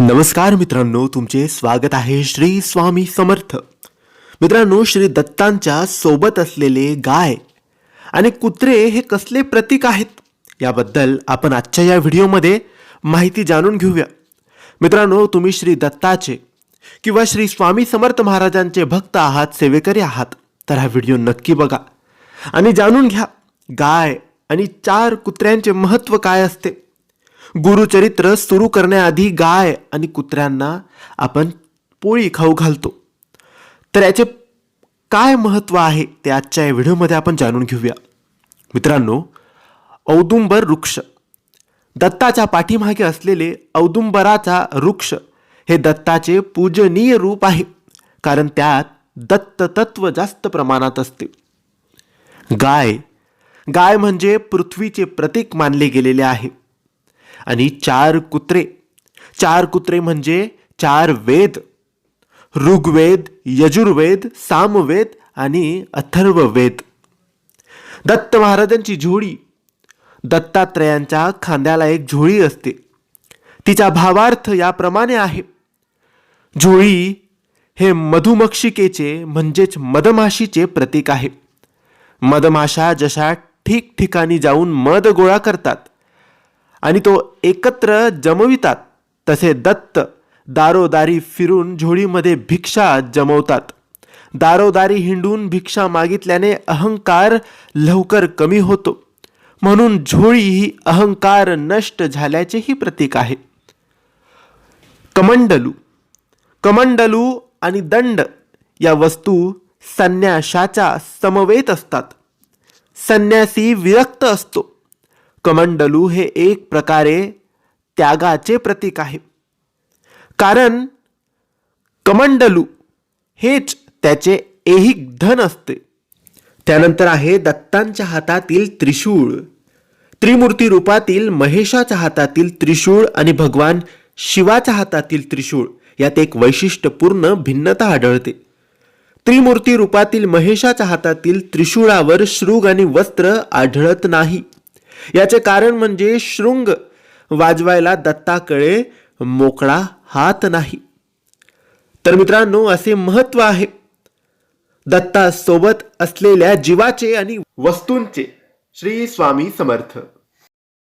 नमस्कार मित्रांनो तुमचे स्वागत आहे श्री स्वामी समर्थ. मित्रांनो श्री दत्तांच्या सोबत असलेले गाय आणि कुत्रे हे कसले प्रतीक आहेत याबद्दल आपण आजच्या या व्हिडिओमध्ये माहिती जाणून घेऊया. मित्रांनो तुम्ही श्री दत्ताचे किंवा श्री स्वामी समर्थ महाराजांचे भक्त आहात सेवेकरी आहात तर हा व्हिडिओ नक्की बघा आणि जाणून घ्या गाय आणि चार कुत्र्यांचे महत्त्व काय असते. गुरुचरित्र सुरू करण्याआधी गाय आणि कुत्र्यांना आपण पोळी खाऊ घालतो. तर याचे काय महत्त्व आहे ते आजच्या या व्हिडिओमध्ये आपण जाणून घेऊया. मित्रांनो औदुंबर वृक्ष. दत्ताच्या पाठीमागे असलेले औदुंबराचा वृक्ष हे दत्ताचे पूजनीय रूप आहे कारण त्यात दत्त तत्व जास्त प्रमाणात असते. गाय. गाय म्हणजे पृथ्वीचे प्रतीक मानले गेलेले आहे. आणि चार कुत्रे. चार कुत्रे म्हणजे चार वेद. ऋग्वेद यजुर्वेद सामवेद आणि अथर्ववेद. दत्त महाराजांची झोळी. दत्तात्रयांच्या खांद्याला एक झोळी असते. तिचा भावार्थ याप्रमाणे आहे. झोळी हे मधुमक्षिकेचे म्हणजेच मधमाशीचे प्रतीक आहे. मधमाशा जशा ठिकठिकाणी जाऊन मध गोळा करतात आणि तो एकत्र जमवितात. तसे दत्त दारोदारी फिरून झोळीमध्ये भिक्षा जमवतात. दारोदारी हिंडून भिक्षा मागितल्याने अहंकार लवकर कमी होतो. म्हणून झोळी ही अहंकार नष्ट झाल्याचेही प्रतीक आहे. कमंडलू. कमंडलू आणि दंड या वस्तू संन्याशाच्या समवेत असतात. संन्यासी विरक्त असतो. कमंडलू हे एक प्रकारे त्यागाचे प्रतीक आहे. कारण कमंडलू हेच त्याचे ऐहिक धन असते. त्यानंतर आहे दत्तांच्या हातातील त्रिशूळ. त्रिमूर्ती रूपातील महेशाच्या हातातील त्रिशूळ आणि भगवान शिवाच्या हातातील त्रिशूळ. यात एक वैशिष्ट्यपूर्ण भिन्नता आढळते. त्रिमूर्ती रूपातील महेशाच्या हातातील त्रिशूळावर शृंग आणि वस्त्र आढळत नाही. याचे कारण म्हणजे शृंग वाजवायला दत्ताकडे मोकळा हात नाही. तर मित्रांनो असे महत्त्व आहे. दत्ता सोबत असलेल्या जीवाचे आणि वस्तूंचे श्री स्वामी समर्थ.